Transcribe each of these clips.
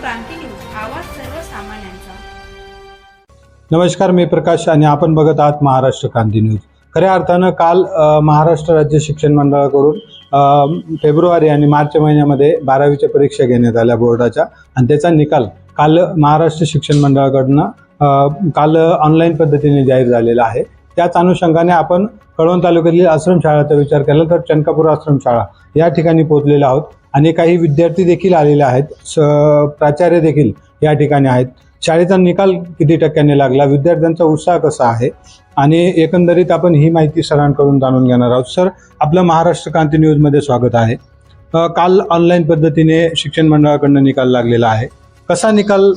क्रांती news आवाज सर्वसामान्यांचा. नमस्कार मी प्रकाश आणि आपण बघत आहात महाराष्ट्र क्रांती न्यूज. खऱ्या अर्थानं काल महाराष्ट्र राज्य शिक्षण मंडळाकडून फेब्रुवारी आणि मार्च महिन्यामध्ये बारावीच्या परीक्षा घेण्यात आल्या बोर्डाच्या आणि त्याचा निकाल काल महाराष्ट्र शिक्षण मंडळाकडनं काल ऑनलाईन पद्धतीने जाहीर झालेला आहे. त्याच अनुषंगाने आपण कळवण तालुक्यातील आश्रमशाळाचा विचार केला तर चनकापूर आश्रमशाळा या ठिकाणी पोहोचलेलो आहोत. आणि काही विद्यार्थी देखील आलेले आहेत. स प्राचार्य देखील या ठिकाणी आहेत. शाळेचा निकाल किती टक्क्यांनी लागला? विद्यार्थ्यांचा उत्साह कसा आहे? आणि एकंदरीत आपण ही माहिती सरांकडून जाणून घेणार आहोत. सर आपलं महाराष्ट्र क्रांती न्यूजमध्ये स्वागत आहे. काल ऑनलाईन पद्धतीने शिक्षण मंडळाकडनं निकाल लागलेला आहे. कसा निकाल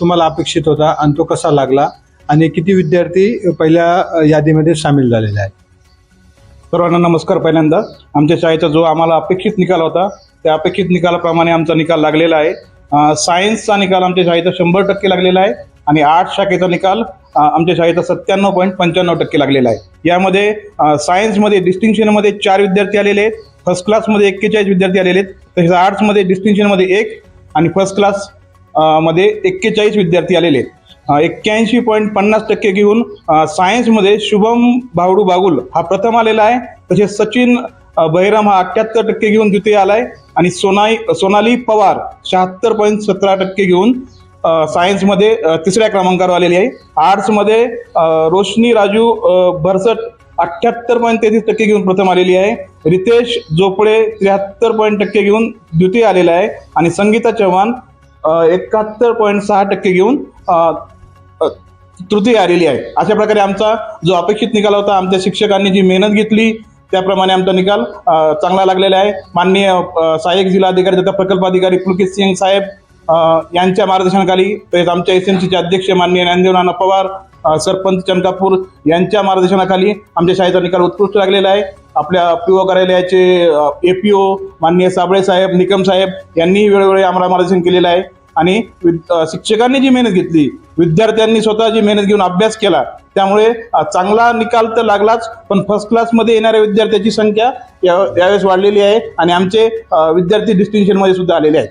तुम्हाला अपेक्षित होता आणि तो कसा लागला? आणि किती विद्यार्थी पहिल्या यादीमध्ये सामील झालेले आहेत? सर्वांना नमस्कार पहिल्यांदा. आमच्या शाळेचा जो आम्हाला अपेक्षित निकाल होता त्या अपेक्षित निकालाप्रमाणे आमचा निकाल लागलेला आहे. सायन्सचा निकाल आमच्या शाळेचा शंभर टक्के लागलेला आहे आणि आर्ट शाखेचा निकाल आमच्या शाळेचा सत्त्याण्णव पॉईंट पंच्याण्णव टक्के लागलेला आहे. यामध्ये सायन्समध्ये डिस्टिंक्शनमध्ये चार विद्यार्थी आलेले आहेत फर्स्ट क्लासमध्ये एक्केचाळीस विद्यार्थी आलेले आहेत तसेच आर्ट्समध्ये डिस्टिंक्शनमध्ये एक आणि फर्स्ट क्लासमध्ये एक्केचाळीस विद्यार्थी आलेले आहेत. एक्क्याऐंशी पॉईंट पन्नास टक्के घेऊन सायन्समध्ये शुभम भावडू बागुल हा प्रथम आलेला आहे तसेच सचिन बहिराम हा अठ्ठ्याहत्तर टक्के घेऊन द्वितीय आलाय. आणि सोनाई सोनाली पवार शहात्तर पॉईंट सतरा टक्के घेऊन सायन्समध्ये तिसऱ्या क्रमांकावर आलेली आहे. आर्ट्समध्ये रोशनी राजू भरसट अठ्ठ्याहत्तर पॉईंट तेहतीस टक्के घेऊन प्रथम आलेली आहे. रितेश जोपडे त्र्याहत्तर पॉईंट टक्के घेऊन द्वितीय आलेला आहे. आणि संगीता चव्हाण एकाहत्तर पॉईंट सहा टक्के घेऊन तृतीय आलेली आहे. अशा प्रकारे आमचा जो अपेक्षित निकाल होता आमच्या शिक्षकांनी जी मेहनत घेतली त्याप्रमाणे आमचा निकाल चांगला लागलेला आहे. माननीय सहाय्यक जिल्हाधिकारी तथा प्रकल्प अधिकारी पुलकित सिंग साहेब यांच्या मार्गदर्शनाखाली तसेच आमच्या एस एम सीचे अध्यक्ष माननीय ज्ञानदेव नाना पवार सरपंच चंदापूर यांच्या मार्गदर्शनाखाली आमच्या शाळेचा निकाल उत्कृष्ट लागलेला आहे. आपल्या पी ओ कार्यालयाचे ए पी ओ माननीय साबळे साहेब निकम साहेब यांनी वेळोवेळी आम्हाला मार्गदर्शन केलेलं आहे. आणि शिक्षकांनी जी मेहनत घेतली विद्यार्थ्यांनी स्वतःची मेहनत घेऊन अभ्यास केला. त्यामुळे चांगला निकाल तर लागलाच पण फर्स्ट क्लासमध्ये येणाऱ्या विद्यार्थ्यांची संख्या या- यावेळेस वाढलेली आहे. आणि आमचे विद्यार्थी डिस्टिंक्शनमध्ये सुद्धा आलेले आहेत.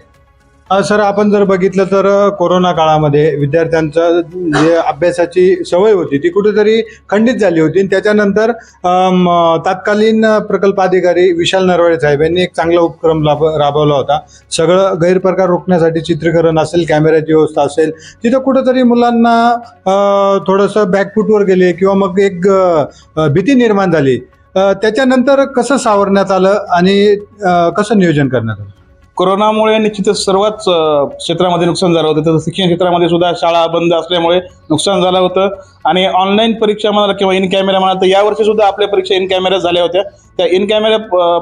सर आपण जर बघितलं तर कोरोना काळामध्ये विद्यार्थ्यांचं जे अभ्यासाची सवय होती ती कुठेतरी खंडित झाली होती. आणि त्याच्यानंतर तात्कालीन तत्कालीन प्रकल्प अधिकारी विशाल नरवाडे साहेब यांनी एक चांगला उपक्रम राब राबवला होता. सगळं गैरप्रकार रोखण्यासाठी चित्रीकरण असेल कॅमेऱ्याची व्यवस्था असेल तिथं कुठेतरी मुलांना थोडंसं बॅकफूटवर गेले किंवा मग एक भीती निर्माण झाली. त्याच्यानंतर कसं सावरण्यात आलं आणि कसं नियोजन करण्यात आलं? कोरोनामुळे निश्चितच सर्वच क्षेत्रामध्ये नुकसान झालं होतं. तसं शिक्षण क्षेत्रामध्ये सुद्धा शाळा बंद असल्यामुळे नुकसान झालं होतं. आणि ऑनलाईन परीक्षा म्हणाल किंवा इन कॅमेरा म्हणाल तर यावर्षी सुद्धा आपल्या परीक्षा इन कॅमेरा झाल्या होत्या. त्या इन कॅमेरा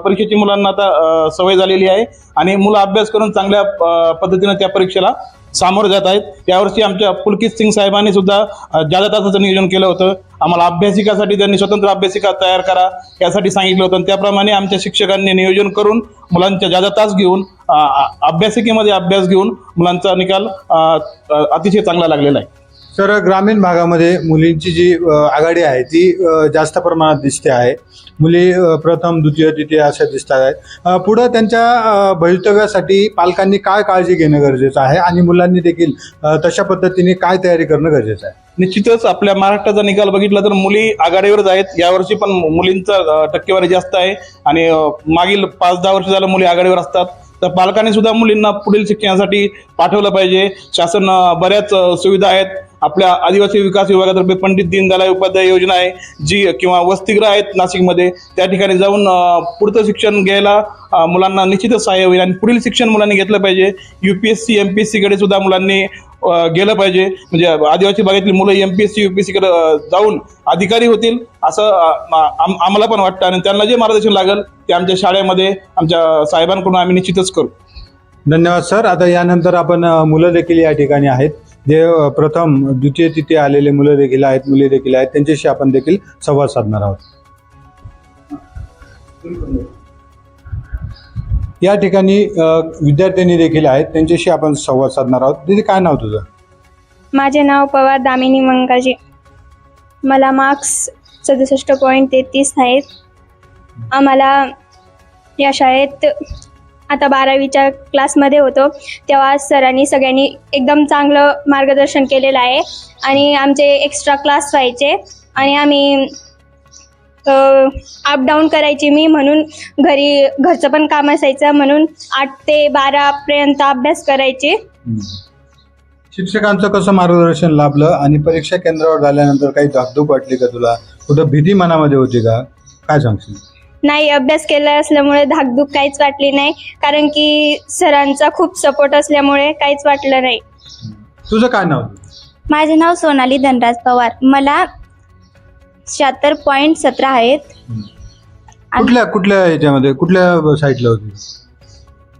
परीक्षेची मुलांना आता सवय झालेली आहे. आणि मुलं अभ्यास करून चांगल्या पद्धतीनं त्या परीक्षेला सामोरं जात आहेत. यावर्षी आमच्या पुलकित सिंग साहेबांनी सुद्धा जादा तासाचं नियोजन केलं होतं. आम्हाला अभ्यासिकासाठी त्यांनी स्वतंत्र अभ्यासिका तयार करा यासाठी सांगितलं होतं. आणि त्याप्रमाणे आमच्या शिक्षकांनी नियोजन करून मुलांच्या जादा तास घेऊन अभ्यासिकेमध्ये अभ्यास घेऊन मुलांचा निकाल अतिशय चांगला लागलेला आहे. तर ग्रामीण भागामध्ये मुलींची जी आघाडी आहे ती जास्त प्रमाणात दिसते आहे. मुली प्रथम द्वितीय तृतीय अशा दिसतात आहेत. पुढं त्यांच्या भवितव्यासाठी पालकांनी काय काळजी घेणं गरजेचं आहे आणि मुलांनी देखील तशा पद्धतीने काय तयारी करणं गरजेचं आहे? निश्चितच आपल्या महाराष्ट्राचा निकाल बघितला तर मुली आघाडीवरच आहेत. यावर्षी पण मुलींचा टक्केवारी जास्त आहे. आणि मागील पाच दहा वर्ष झालं मुली आघाडीवर असतात. तर पालकांनी सुद्धा मुलींना पुढील शिक्षणासाठी पाठवलं पाहिजे. शासन बऱ्याच सुविधा आहेत. आपल्या आदिवासी विकास विभागातर्फे पंडित दीनदयाल उपाध्याय योजना आहे जी किंवा वसतिगृह आहेत नाशिकमध्ये. त्या ठिकाणी जाऊन पुढचं शिक्षण घ्यायला मुलांना निश्चितच सहाय्य होईल. आणि पुढील शिक्षण मुलांनी घेतलं पाहिजे. U P S C M P S सीकडे सुद्धा मुलांनी गेलं पाहिजे. म्हणजे आदिवासी भागातली मुलं M P S C U P कडे सीकडे जाऊन अधिकारी होतील असं आम- आम्हाला पण वाटतं. आणि त्यांना जे मार्गदर्शन लागेल ते आमच्या शाळेमध्ये आमच्या साहेबांकडून आम्ही निश्चितच करू. धन्यवाद सर. आता यानंतर आपण मुलं देखील या ठिकाणी आहेत. जे प्रथम द्वितीय तिथे आलेले मुलं देखील आहेत मुली देखील आहेत. त्यांच्याशी आपण देखील संवाद साधणार आहोत. या ठिकाणी विद्यार्थ्यांनी विद्यार्थिनी देखील आहेत. त्यांच्याशी आपण संवाद साधणार आहोत. तिथे काय नाव तुझं? माझे नाव पवार दामिनी मंगाजी मला मार्क्स सदुसष्ट पॉईंट तेहतीस आहेत. आम्हाला या शाळेत आता बारावीच्या क्लासमध्ये होतो. तेव्हा सरांनी सगळ्यांनी एकदम चांगलं मार्गदर्शन केलेलं आहे. आणि आमचे एक्स्ट्रा क्लास व्हायचे. आणि आम्ही अप डाऊन करायची. मी म्हणून घरी घरचं पण काम असायचं. म्हणून आठ ते बारापर्यंत अभ्यास करायचे. शिक्षकांचं कसं मार्गदर्शन लाभलं आणि परीक्षा केंद्रावर झाल्यानंतर काही धाकधूक वाटली का तुला? कुठं भीती मनामध्ये होती का? काय सांगशील? नाही अभ्यास केला असल्यामुळे धाकधूक काहीच वाटली नाही. कारण की सरांचा खूप सपोर्ट असल्यामुळे काहीच वाटलं नाही. तुझं काय नाव? माझे नाव सोनाली धनराज पवार. मला शहात्तर पॉईंट सतरा आहेत. कुठल्या कुठल्या ह्याच्यामध्ये कुठल्या साईडला होती?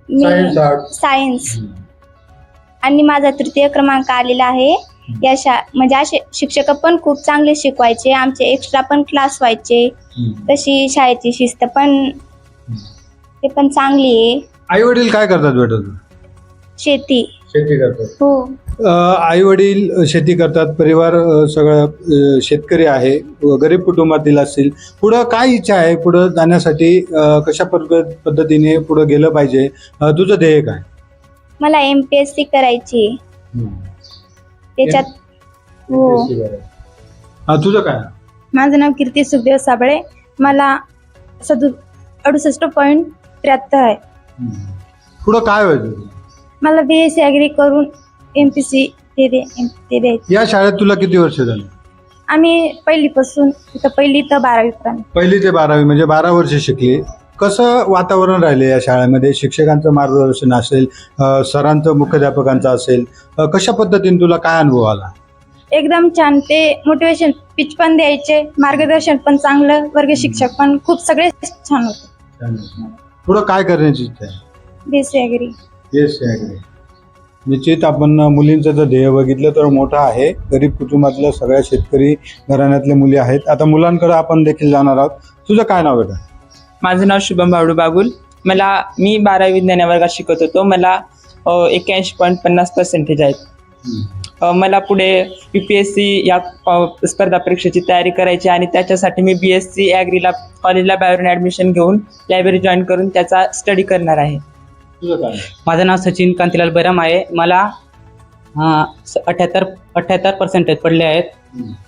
Science, art. सायन्स आणि माझा तृतीय क्रमांक आलेला आहे. या शा म्हणजे असे शिक्षक पण खूप चांगले शिकवायचे आमचे एक्स्ट्रा पण क्लास व्हायचे. तशी शाळेची शिस्त पण ते पण चांगली आहे. आई वडील काय करतात बेटा शेती. शेती करतात. हो. आई वडील शेती करतात परिवार अ, सगळं अ, शेतकरी आहे व गरीब कुटुंबातील असतील पुढं काय इच्छा आहे? पुढं जाण्यासाठी अ, कशा पद्ध- पद्धतीने पुढं गेलं पाहिजे? अ, तुझं ध्येय काय? मला एम पी एस सी करायची आहे. त्याच्यात हो. हा, तुझं काय? माझं नाव कीर्ती सुखदेव साबळे. मला सदु अडुसष्ट पॉईंट त्र्याहत्तर आहे. पुढं काय व्हायचं? मला बी एस सी ॲग्री करून एम पी सी ते दे ते द्यायचे. या शाळेत तुला किती वर्ष झाली? आम्ही पहिलीपासून इथं पहिली तर बारावीपर्यंत पहिली ते बारावी म्हणजे बारा वर्ष शिकली. कसं वातावरण राहिले या शाळेमध्ये? शिक्षकांचं मार्गदर्शन असेल अ, सरांचं मुख्याध्यापकांचं असेल अ, कशा पद्धतीने तुला काय अनुभव आला? एकदम छान. ते मोटिवेशन पिच पण द्यायचे मार्गदर्शन पण चांगलं वर्ग शिक्षक पण खूप सगळे छान होते. पुढं काय करण्याची इच्छा आहे? बी एस सी येस निश्चित आपण मुलींचं जर ध्येय बघितलं तर मोठं आहे. गरीब कुटुंबातल्या सगळ्या शेतकरी घराण्यातल्या मुली आहेत. आता मुलांकडे आपण देखील जाणार आहोत. तुझं काय नाव बेटा? माझं नाव शुभम बावडू बागुल. मला मी बारावी विज्ञान या वर्गात शिकत होतो. मला एक्क्याऐंशी पॉईंट पन्नास पर्सेंटेज आहेत. मला पुढे यू पी एस सी या अ, स्पर्धा परीक्षेची तयारी करायची आणि त्याच्यासाठी मी बी एस सी ॲग्रीला कॉलेजला बाहेरून ॲडमिशन घेऊन लायब्ररी जॉईन करून त्याचा स्टडी करणार आहे. तुझं काय माझं नाव सचिन कांतीलाल बैराम आहे. मला अठ्याहत्तर अठ्याहत्तर पर्सेंटेज पडले आहेत.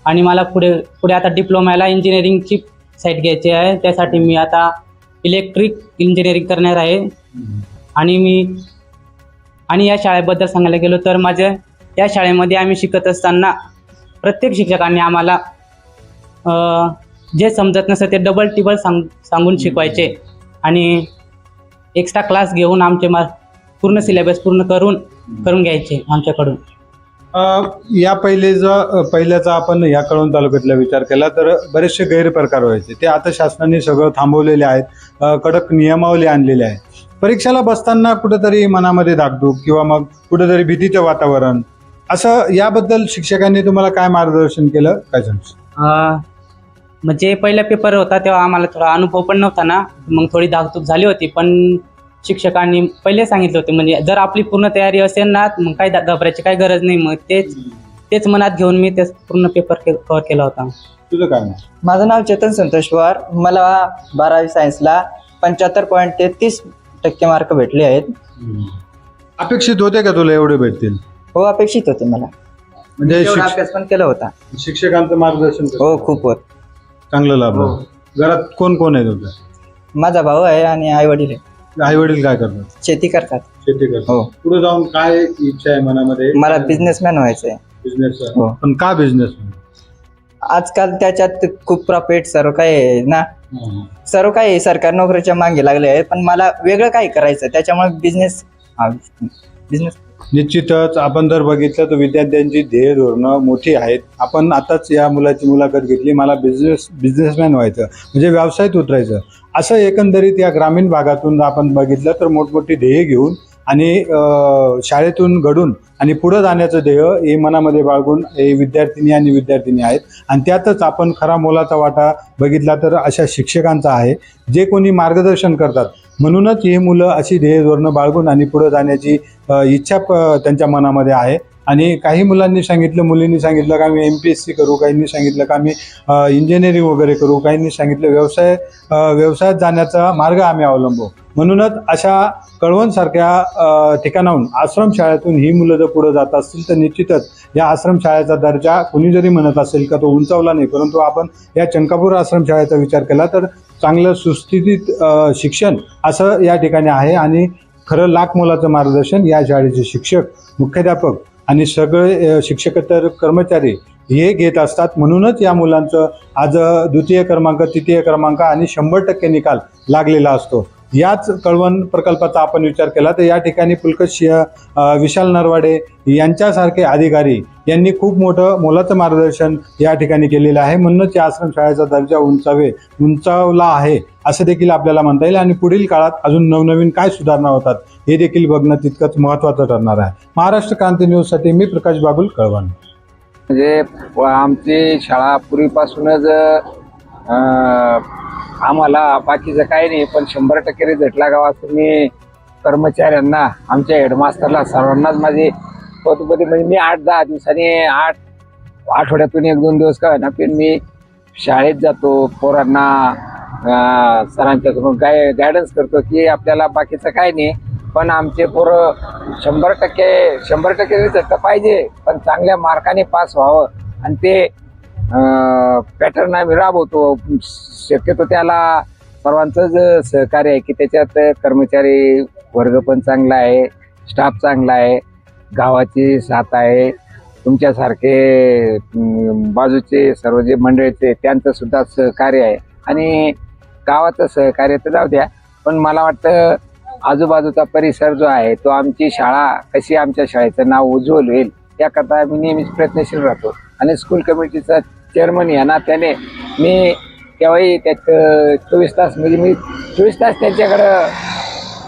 आणि मला पुढे पुढे आता डिप्लोमाला इंजिनिअरिंगची साईट घ्यायची आहे. त्यासाठी मी आता इलेक्ट्रिक इंजिनिअरिंग करणार आहे. आणि मी आणि या शाळेबद्दल सांगायला गेलो तर माझ्या या शाळेमध्ये आम्ही शिकत असताना प्रत्येक शिक्षकांनी आम्हाला जे समजत नसतं ते डबल टिबल सांग सांगून शिकवायचे. आणि एक्स्ट्रा क्लास घेऊन आमचे मा पूर्ण सिलेबस पूर्ण करून करून घ्यायचे आमच्याकडून. अ, या पहिलेचा पहिल्याचा आपण या कळवण तालुक्यातला विचार केला तर बरेचसे गैरप्रकार व्हायचे. ते आता शासनाने सगळं थांबवलेले आहेत अ, कडक नियमावली आणलेली आहे परीक्षेला बसताना कुठेतरी मनामध्ये धाकधूक किंवा मग कुठेतरी भीतीचं वातावरण असं याबद्दल शिक्षकांनी तुम्हाला काय मार्गदर्शन केलं? काय सांगशील? अ, म्हणजे पहिला पेपर होता तेव्हा आम्हाला थोडा अनुभव पण नव्हता ना. मग थोडी धाकधूक झाली होती पण शिक्षकांनी पहिले सांगितले होते म्हणजे जर आपली पूर्ण तयारी असेल ना मग काही दा- घाबरायची काही गरज नाही. मग तेच तेच मनात घेऊन मी ते पूर्ण पेपर कव्हर केला होता. तुझं काय नाव? माझं नाव चेतन संतोष पवार. मला बारावी सायन्सला पंच्याहत्तर पॉईंट तेहतीस टक्के मार्क भेटले आहेत. अपेक्षित होते का तुला एवढे भेटतील? हो अपेक्षित होते मला. म्हणजे तेवढा शिक्ष- अभ्यास पण केला होता. शिक्षकांचं मार्गदर्शन कसं? हो खूप होत. चांगलं लाभलं घरात कोण कोण आहे तुझं माझा भाऊ आहे आणि आई वडील आहे. आई वडील काय करतात? शेती करतात. शेती करतात. हो. पुढे जाऊन काय इच्छा आहे मनामध्ये? मला बिझनेसमॅन व्हायचं आहे. बिझनेस हो. पण का बिझनेस आजकाल त्याच्यात खूप प्रॉफिट सर्व काही आहे ना. सर्व काही आहे, सरकार नोकरीच्या मागे लागले आहे. पण मला वेगळं काही करायचं त्याच्यामुळे बिझनेस हा बिझनेस निश्चितच आपण जर बघितलं तर विद्यार्थ्यांची ध्येय धोरणं मोठी आहेत. आपण आताच या मुलाची मुलाखत घेतली मला बिझनेस बिझनेसमॅन व्हायचं म्हणजे व्यवसायात उतरायचं. असं एकंदरीत या ग्रामीण भागातून आपण बघितलं तर मोठमोठी ध्येय घेऊन आणि शाळेतून घडून आणि पुढं जाण्याचं ध्येय हे मनामध्ये बाळगून हे विद्यार्थिनी आणि विद्यार्थिनी आहेत. आणि त्यातच आपण खरा मोलाचा वाटा बघितला तर अशा शिक्षकांचा आहे. जे कोणी मार्गदर्शन करतात म्हणूनच ही मुलं अशी ध्येय धोरणं बाळगून आणि पुढं जाण्याची इच्छा त्यांच्या मनामध्ये आहे. आणि काही मुलांनी सांगितलं मुलींनी सांगितलं का मी एम पी एस सी करू? काहींनी सांगितलं का मी इंजिनिअरिंग वगैरे करू? काहींनी सांगितलं व्यवसाय व्यवसायात जाण्याचा मार्ग आम्ही अवलंबू. म्हणूनच अशा कळवणसारख्या ठिकाणाहून आश्रमशाळेतून ही मुलं जर पुढे जात असतील तर निश्चितच या आश्रमशाळेचा दर्जा कुणी जरी म्हणत असेल का तो उंचावला नाही परंतु आपण या चंकापूर आश्रमशाळेचा विचार केला तर चांगलं सुस्थितीत शिक्षण असं या ठिकाणी आहे आणि खरं लाख मोलाचं मार्गदर्शन या शाळेचे शिक्षक मुख्याध्यापक आणि सगळे शिक्षकेतर कर्मचारी हे घेत असतात. म्हणूनच या मुलांचं आज द्वितीय क्रमांक तृतीय क्रमांक आणि शंभर टक्के निकाल लागलेला असतो. याच कळवण प्रकल्पाचा आपण विचार केला तर या ठिकाणी पुलकत सिंह विशाल नरवाडे यांच्यासारखे अधिकारी यांनी खूप मोठं मोलाचं मार्गदर्शन या ठिकाणी केलेलं आहे. म्हणूनच या आश्रमशाळेचा दर्जा उंचावे उंचावला आहे असं देखील आपल्याला म्हणता येईल. आणि पुढील काळात अजून नवनवीन काय सुधारणा होतात हे देखील बघणं तितकंच महत्त्वाचं ठरणार आहे. महाराष्ट्र क्रांती न्यूजसाठी मी प्रकाश बागुल कळवण. म्हणजे आमची शाळा पूर्वीपासूनच आम्हाला बाकीचं काही नाही पण शंभर टक्के झटला गावात मी कर्मचाऱ्यांना आमच्या हेडमास्टरला सर्वांनाच माझी कौतुकपती म्हणजे मी आठ दहा दिवसांनी आठ आठवड्यातून एक दोन दिवस का ना पण मी शाळेत जातो पोरांना सरांच्या सरांच्याकडून गायडन्स करतो की आपल्याला बाकीचं काय नाही पण आमचे पोरं शंभर टक्के शंभर टक्के पाहिजे पण चांगल्या मार्काने पास व्हावं आणि ते पॅटर्न आम्ही राबवतो. शक्यतो त्याला सर्वांचं सहकार्य आहे की त्याच्यात कर्मचारी वर्ग पण चांगला आहे स्टाफ चांगला आहे गावाची साथ आहे तुमच्यासारखे बाजूचे सर्व जे मंडळीचे त्यांचं सुद्धा सहकार्य आहे. आणि गावाचं सहकार्य तर जाऊ द्या पण मला वाटतं आजूबाजूचा परिसर जो आहे तो आमची शाळा कशी आमच्या शाळेचं नाव उज्ज्वल होईल याकरता आम्ही नेहमीच प्रयत्नशील राहतो. आणि स्कूल कमिटीचा चेअरमन या नात्याने मी केव्हाही त्यात चोवीस तास म्हणजे मी चोवीस तास त्यांच्याकडं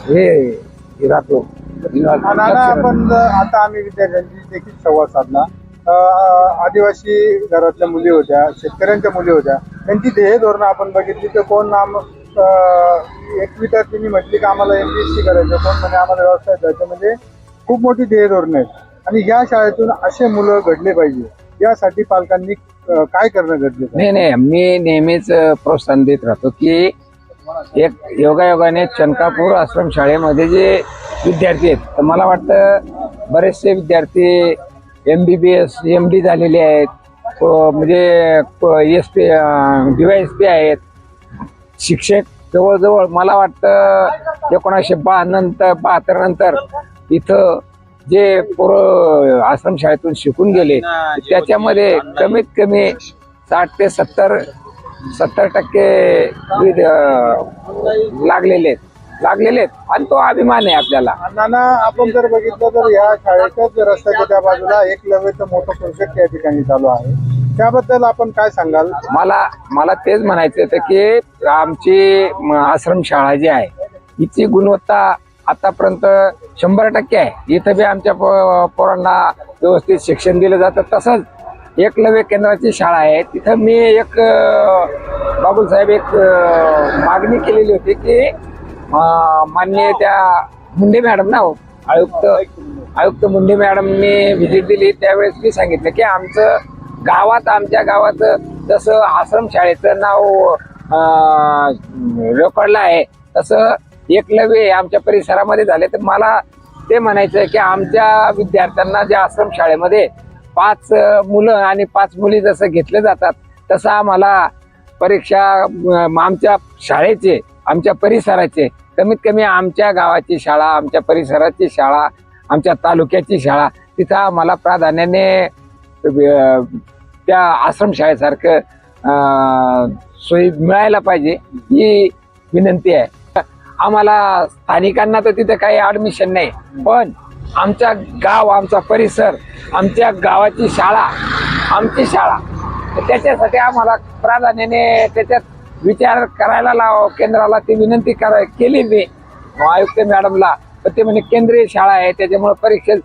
हे राहतो. नाना आपण आता आम्ही विद्यार्थ्यांची देखील संवाद साधला. आदिवासी घरातल्या मुली होत्या शेतकऱ्यांच्या मुली होत्या त्यांची ध्येय धोरणं आपण बघितली तर कोण नाम एक विद्यार्थिनी म्हटली की आम्हाला एम पी एस सी करायचं कोण म्हणे आम्हाला व्यवसाय करायचं म्हणजे खूप मोठी ध्येय धोरणं आहेत. आणि या शाळेतून असे मुलं घडले पाहिजे. यासाठी पालकांनी अ, काय करणं गरजेचं आहे? नाही नाही मी नेहमीच अ, प्रोत्साहन देत राहतो की एक योगायोगाने चनकापूर आश्रम शाळेमध्ये जे विद्यार्थी आहेत तर मला वाटतं बरेचसे विद्यार्थी M B B S M D झालेले आहेत म्हणजे S P D Y S P आहेत. शिक्षक जवळजवळ मला वाटतं एकोणीसशे बा नंतर बहात्तर नंतर इथं जे पोरं आश्रमशाळेतून शिकून गेले त्याच्यामध्ये कमीत कमी साठ ते सत्तर सत्तर टक्के लागलेले आहेत. लागलेले आहेत. आणि तो अभिमान आहे आपल्याला. नाना आपण जर बघितलं तर या शाळेच्याच रस्त्याच्या त्या बाजूला एक लवेचं मोठं प्रोजेक्ट या ठिकाणी चालू आहे. त्याबद्दल आपण काय सांगाल? मला मला तेच म्हणायचं होतं की आमची म, आश्रमशाळा जी आहे हिची गुणवत्ता आतापर्यंत शंभर टक्के आहे. इथं बी आमच्या पोरांना व्यवस्थित शिक्षण दिलं जातं तसंच एकलव्य केंद्राची शाळा आहे. तिथं मी एक बाबूलसाहेब बाबूसाहेब एक मागणी केलेली होती की मान्य त्या मुंडे मॅडम ना हो, आयुक्त आयुक्त मुंडे मॅडमनी व्हिजिट दिली. त्यावेळेस मी सांगितलं की आमचं गावात आमच्या गावात जसं आश्रमशाळेचं नाव रेकॉर्डला आहे तसं एकलव्य आमच्या परिसरामध्ये झाले तर मला ते म्हणायचं आहे की आमच्या विद्यार्थ्यांना ज्या आश्रमशाळेमध्ये पाच मुलं आणि पाच मुली जसं घेतले जातात तसं आम्हाला परीक्षा आमच्या शाळेचे आमच्या परिसराचे कमीत कमी आमच्या गावाची शाळा आमच्या परिसराची शाळा आमच्या तालुक्याची शाळा तिथं आम्हाला प्राधान्याने त्या आश्रमशाळेसारखं शाळेसारखं सोयी मिळायला पाहिजे ही विनंती आहे. आम्हाला स्थानिकांना तर तिथे काही ॲडमिशन नाही. पण आमच्या गाव आमचा परिसर आमच्या गावाची शाळा आमची शाळा तर त्याच्यासाठी आम्हाला प्राधान्याने त्याच्यात विचार करायला लाव केंद्राला ती विनंती करा केली मी. आयुक्त मॅडमला. पण ते म्हणे केंद्रीय शाळा आहे. त्याच्यामुळे परीक्षे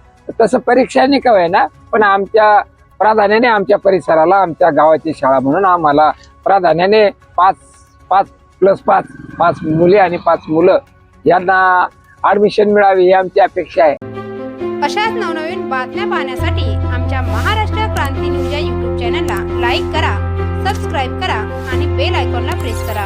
तसं परीक्षा नाही आहे ना. पण आमच्या प्राधान्याने आमच्या परिसराला आमच्या गावाची शाळा म्हणून आम्हाला प्राधान्याने पाच पाच प्लस पाच पाच मुले आणि पाच मुलं यांना ऍडमिशन मिळावी ही आमची अपेक्षा आहे. अशाच नवनवीन बातम्या पाहण्यासाठी आमच्या महाराष्ट्र क्रांती न्यूज या युट्यूब चॅनलला लाईक करा सबस्क्राईब करा आणि बेल आयकॉनला प्रेस करा.